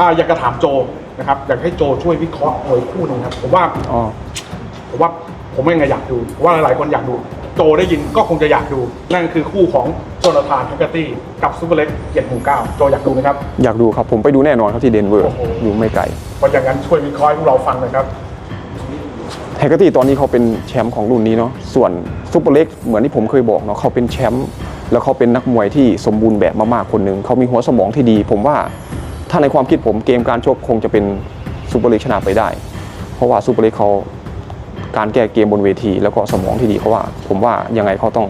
อ่าอยากจะถามโจนะครับอยากให้โจช่วยวิเคราะห์มวยคู่หนึงครับผมว่าอ๋อผมว่าผมเองอะอยากดูผมว่าหลายๆคนอยากดู โจได้ยินก็คงจะอยากดู นั่นคือคู่ของโจนาธานแฮกเกอร์ตี้กับซูเปอร์เล็กเกียรติหมู่เก้าโจอยากดูไหมครับ อยากดูครับผมไปดูแน่นอนครับที่เดนเวอร์โอ้โห อยู่ไม่ไกลเพราะอย่างนั้นช่วยวิเคราะห์ให้พวกเราฟังหน่อยครับ แฮกเกอร์ตี้ตอนนี้เขาเป็นแชมป์ของรุ่นนี้เนาะส่วนซูเปอร์เล็กเหมือนที่ผมเคยบอกเนาะเขาเป็นแชมป์แล้วเขาเป็นนักมวยที่สมบูรณ์แบบมากๆคนหนึ่งเขามีหัวสมองที่ดี ผมว่า ถ้าในความคิดผมเกมการชกคงจะเป็นซูเปอร์เล็กชนะไปได้ เพราะว่าซูเปอร์เล็กเขาการแก้เกมบนเวที แล้วก็สมองที่ดีเขาว่า ผมว่ายังไงเขาต้อง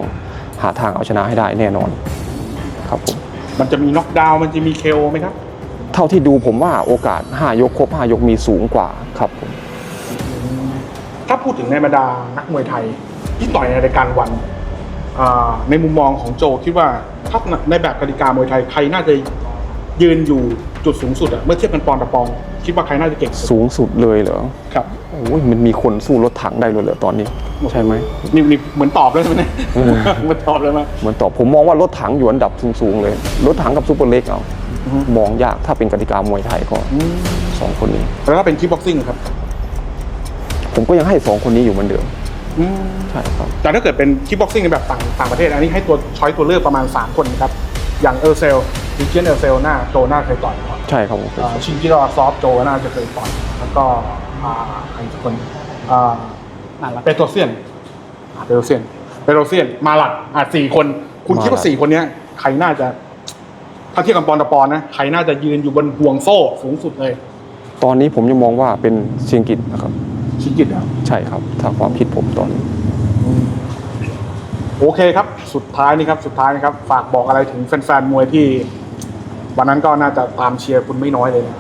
หาทางเอาชนะให้ได้แน่นอนครับผมมันจะมีน็อกดาวน์มันจะมีเคโอไหมครับ เท่าที่ดูผมว่าโอกาส 5 ยกครบ 5 ยกมีสูงกว่าครับผมถ้าพูดถึงในบรรดานักมวยไทย ที่ต่อยในรายการวันอ่าในมุมมองของโจคิดว่าถ้าในแบบกติกามวยไทยใครน่าจะ ยืนอยู่จุดสูงสุดอะเมื่อเทียบกันปอนด์ต่อปอนด์คิดว่าใครน่าจะเก่งสุดสูงสุดเลยเหรอครับโอ้ยมันมีคนสู้รถถังได้เลยเหรอตอนนี้ ใช่ไหมนี่นี่เหมือนตอบแล้วใช่ไหมเนี่ยเหมือนตอบเลยไหมเหมือนตอบผมมองว่ารถถังอยู่อันดับสูงๆเลย รถถังกับซูเปอร์เล็กเอาอือฮึมองยากถ้าเป็นกติกามวยไทยก็สองคนนี้แล้วถ้าเป็นคิกบ็อกซิ่งครับ ผมก็ยังให้สองคนนี้อยู่เหมือนเดิมใช่ครับแต่ถ้าเกิดเป็นคิกบ็อกซิ่งในแบบต่างต่างประเทศ อันนี้ให้ตัวช้อยตัวเลือกประมาณ 3 คนนะครับ อย่างเออร์เซล ดิเจนเออร์เซลหน้าโจหน้าเคยต่อยใช่ครับผมเคยอ่าชินจิโร่ซอฟโจน่าจะเคยต่อยแล้วก็อ่าใครสักคนอ่าเปโตรเซียนอ่าเปโตรเซียนเปโตรเซียนมาหลักอะสี่คน คุณคิดว่าสี่คนเนี้ยใครน่าจะ ถ้าเทียบกับปอนด์ต่อปอนด์นะใครน่าจะยืนอยู่บนห่วงโซ่สูงสุดเลย ตอนนี้ผมยังมองว่าเป็นเชียงกิตนะครับ ชินกิตอะใช่ครับ ถ้าความคิดผมตอนนี้ โอเคครับ สุดท้ายนี่ครับ สุดท้ายนะครับ ฝากบอกอะไรถึงแฟนๆ มวยที่ วันนั้นก็น่าจะตามเชียร์คุณไม่น้อยเลยนะ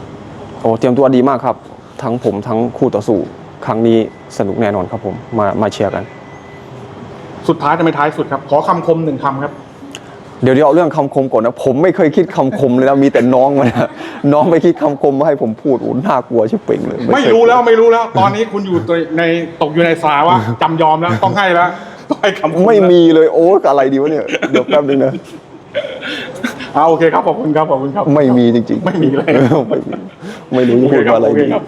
โอ้เตรียมตัวดีมากครับ ทั้งผมทั้งคู่ต่อสู้ครั้งนี้สนุกแน่นอนครับผมมามาเชียร์กัน สุดท้ายจะไม่ท้ายสุดครับ ขอคำคมหนึ่งคำครับ เดี๋ยวเดี๋ยวเอาเรื่องคำคมก่อนนะ ผมไม่เคยคิดคำคมเลยนะมีแต่น้องมานะน้องไปคิดคำคมมาให้ผมพูดโอ้น่ากลัวชิบเป่งเลยไม่เคยรู้แล้วไม่รู้แล้ว ตอนนี้คุณอยู่ในตกอยู่ในสาวะจำยอมแล้วต้องให้แล้วต้องให้คำคไม่แล้วมีเลยโอ้อะไรดีวะเนี่ยเดี๋ยวแป๊บนึงนะ อ่าโอเคครับขอบคุณครับขอบคุณครับ ไม่มีจริงๆ ไม่มีเลย ไม่มีไม่รู้โอจะเคพูดครับว่าอะไรโอเคดี ครับ